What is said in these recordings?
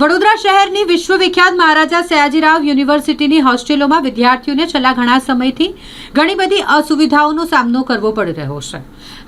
વડોદરા શહેરની વિશ્વવિખ્યાત મહારાજા સયાજીરાવ યુનિવર્સિટીની હોસ્ટેલોમાં વિદ્યાર્થીઓને છેલ્લા ઘણા સમયથી ઘણી બધી અસુવિધાઓનો સામનો કરવો પડી રહ્યો છે.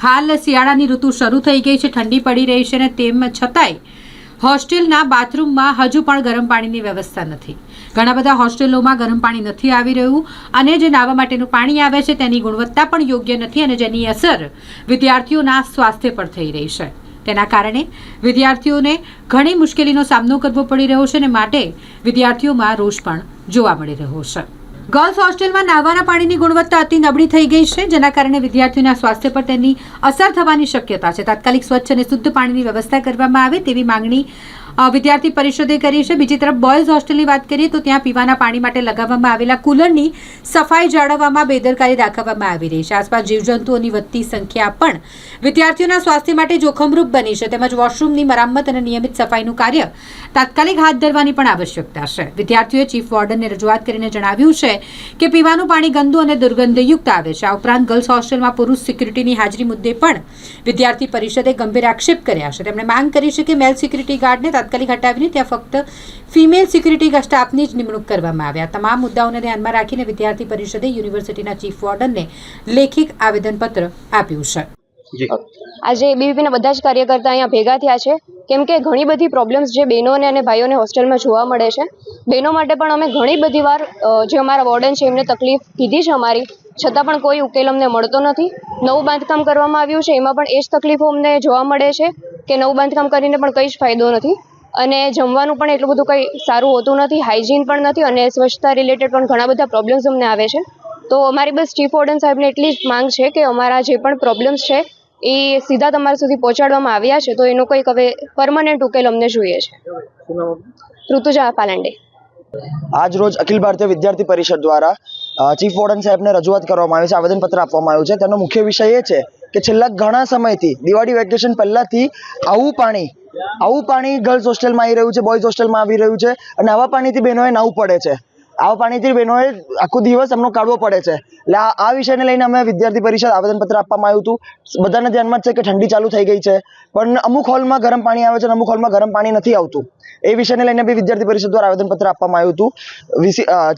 હાલ શિયાળાની ઋતુ શરૂ થઈ ગઈ છે, ઠંડી પડી રહી છે અને તેમ છતાંય હોસ્ટેલના બાથરૂમમાં હજુ પણ ગરમ પાણીની વ્યવસ્થા નથી. ઘણા બધા હોસ્ટેલોમાં ગરમ પાણી નથી આવી રહ્યું અને જે નાવા માટેનું પાણી આવે છે તેની ગુણવત્તા પણ યોગ્ય નથી અને જેની અસર વિદ્યાર્થીઓના સ્વાસ્થ્ય પર થઈ રહી છે. તેના કારણે વિદ્યાર્થીઓને ઘણી મુશ્કેલીનો સામનો કરવો પડી રહ્યો છે અને માટે વિદ્યાર્થીઓમાં રોષ પણ જોવા મળી રહ્યો છે. ગર્લ્સ હોસ્ટેલમાં નાહવાના પાણીની ગુણવત્તા અતિ નબળી થઈ ગઈ છે, જેના કારણે વિદ્યાર્થીઓના સ્વાસ્થ્ય પર તેની અસર થવાની શક્યતા છે. તાત્કાલિક સ્વચ્છ અને શુદ્ધ પાણીની વ્યવસ્થા કરવામાં આવે તેવી માંગણી વિદ્યાર્થી પરિષદે કરી છે. બીજી તરફ બોયઝ હોસ્ટેલની વાત કરીએ તો ત્યાં પીવાના પાણી માટે લગાવવામાં આવેલા કુલરની સફાઈ જાળવવામાં બેદરકારી દાખવવામાં આવી રહી છે. આસપાસ જીવજંતુઓની વધતી સંખ્યા પણ વિદ્યાર્થીઓના સ્વાસ્થ્ય માટે જોખમરૂપ બની છે. તેમજ વોશરૂમની મરામત અને નિયમિત સફાઈનું કાર્ય તાત્કાલિક હાથ ધરવાની પણ આવશ્યકતા છે. વિદ્યાર્થીઓએ ચીફ વોર્ડનને રજૂઆત કરીને જણાવ્યું છે કે પીવાનું પાણી ગંદુ અને દુર્ગંધયુક્ત આવે છે. આ ઉપરાંત ગર્લ્સ હોસ્ટેલમાં પુરુષ સિક્યુરિટીની હાજરી મુદ્દે પણ વિદ્યાર્થી પરિષદે ગંભીર આક્ષેપ કર્યા છે. તેમણે માંગ કરી છે કે મેલ સિક્યુરિટી ગાર્ડને તાત્કાલિક હટાવીને ત્યાં ફક્ત ફિમેલ સિક્યુરિટી સ્ટાફની જ નિમણૂક કરવામાં આવ્યા. તમામ મુદ્દાઓને ધ્યાનમાં રાખીને વિદ્યાર્થી પરિષદે યુનિવર્સિટીના ચીફ વોર્ડનને લેખિત આવેદનપત્ર આપ્યું છે. આજે બીબીપીના બધા જ કાર્યકર્તા અહીંયા ભેગા થયા છે. કેમ કે ઘણી બધી પ્રોબ્લેમ્સ જે બહેનોને અને ભાઈઓને હોસ્ટેલમાં જોવા મળે છે. બહેનો માટે પણ અમે ઘણી બધી વાર જે અમારા વોર્ડન છે એમને તકલીફ કીધી છે અમારી. છતાં પણ કોઈ ઉકેલ અમને મળતો નથી. નવું બાંધકામ કરવામાં આવ્યું છે. એમાં પણ એ જ તકલીફો અમને જોવા મળે છે કે નવું બાંધકામ કરીને પણ કંઈ જ ફાયદો નથી. અને જમવાનું પણ એટલું બધું કંઈ સારું હોતું નથી હાઇજીન પણ નથી અને સ્વચ્છતા રિલેટેડ પણ ઘણા બધા પ્રોબ્લેમ્સ અમને આવે છે. તો અમારી બસ ચીફ ઓર્ડન સાહેબને એટલી જ માંગ છે કે અમારા જે પણ પ્રોબ્લેમ્સ છે એ સીધા તમારા સુધી પહોંચાડવામાં આવ્યા છે, તો એનો કંઈક હવે પરમનન્ટ ઉકેલ અમને જોઈએ છે? ઋતુજા પાલાંડે આજ રોજ અખિલ ભારતીય વિદ્યાર્થી પરિષદ દ્વારા ચીફ વોર્ડન સાહેબને રજૂઆત કરવામાં આવી છે, આવેદનપત્ર આપવામાં આવ્યું છે. તેનો મુખ્ય વિષય એ છે કે છેલ્લા ઘણા સમયથી, દિવાળી વેકેશન પહેલાંથી આવું પાણી આવું પાણી ગર્લ્સ હોસ્ટેલમાં આવી રહ્યું છે બોયઝ હોસ્ટેલમાં આવી રહ્યું છે અને આવા પાણીથી બહેનોએ નાવું પડે છે. આવા પાણીથી બહેનોએ આખો દિવસ એમનો કાઢવો પડે છે. એટલે આ વિષયને લઈને અમે વિદ્યાર્થી પરિષદ આવેદનપત્ર આપવામાં આવ્યું હતું. બધાને ધ્યાનમાં છે કે ઠંડી ચાલુ થઈ ગઈ છે. પણ અમુક હોલમાં ગરમ પાણી આવે છે અને અમુક હોલમાં ગરમ પાણી નથી આવતું. એ વિષયને લઈને બી વિદ્યાર્થી પરિષદ દ્વારા આવેદનપત્ર આપવામાં આવ્યું હતું.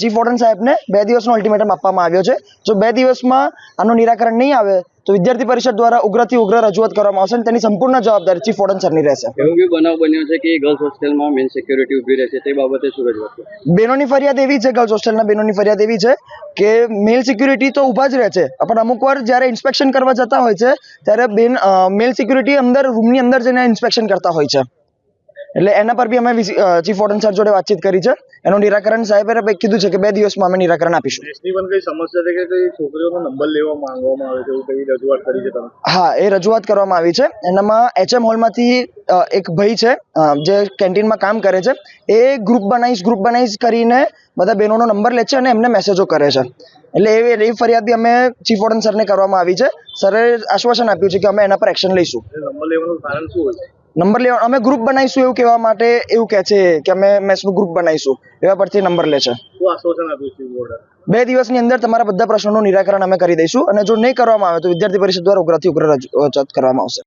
ચીફ વોર્ડન સાહેબને બે દિવસનો અલ્ટિમેટમ આપવામાં આવ્યો છે. જો બે દિવસમાં આનું નિરાકરણ નહીં આવે તો વિદ્યાર્થી પરિષદ દ્વારા ઉગ્રથી ઉગ્ર રજૂઆત કરવામાં આવશે અને તેની સંપૂર્ણ જવાબદારી ચીફ વોર્ડન સરની રહેશે. એવું બી બનાવ બન્યો છે કે ગર્લ્સ હોસ્ટેલમાં મેન સિક્યુરિટી ઊભી રહેશે તે બાબતે શું રજૂઆત? બહેનોની ફરિયાદ એવી છે ગર્લ્સ હોસ્ટેલના બહેનોની ફરિયાદ એવી છે કે મેલ સિક્યુરિટી તો ઊભા જ રહે છે. પણ અમુક વાર જ્યારે ઇન્સ્પેક્શન કરવા જતા હોય છે ત્યારે બેન મેલ સિક્યુરિટી અંદર રૂમની અંદર જઈને ઇન્સ્પેક્શન કરતા હોય છે. એટલે એના પર બી અમે ચીફ વોર્ડન સર જોડે વાતચીત કરી છે. એનું નિરાકરણ સાહેબે કીધું છે કે બે દિવસમાં અમે નિરાકરણ આપીશું. દેશની કઈ સમસ્યા છે કે કઈ છોકરીઓનો નંબર લેવા માંગવામાં આવે છે? એવું કઈ રજૂઆત કરી છે તમે? હા એ રજૂઆત કરવામાં આવી છે. એનામાં એચએમ હોલમાંથી એક ભાઈ છે જે કેન્ટીનમાં કામ કરે છે. એ ગ્રુપ બનાવીશ ગ્રુપ બનાવીશ કરીને બધા બહેનોનો નંબર લે છે અને એમને મેસેજો કરે છે. એટલે એ એ ફરિયાદ બી અમે ચીફ વોર્ડન સરને કરવામાં આવી છે. સરે આશ્વાસન આપ્યું છે કે અમે એના પર એક્શન લઈશું. નંબર લેવાનું કારણ શું હોય? નંબર લેવા અમે ગ્રુપ બનાવીશું એવું કહેવા માટે એવું કહે છે કે અમે મેસનું ગ્રુપ બનાવીશું. એવા પરથી નંબર લે છે. બે દિવસની અંદર તમારા બધા પ્રશ્નોનું નિરાકરણ અમે કરી દઈશું અને જો નહીં કરવામાં આવે તો વિદ્યાર્થી પરિષદ દ્વારા ઉગ્રથી ઉગ્ર રજૂઆત કરવામાં આવશે.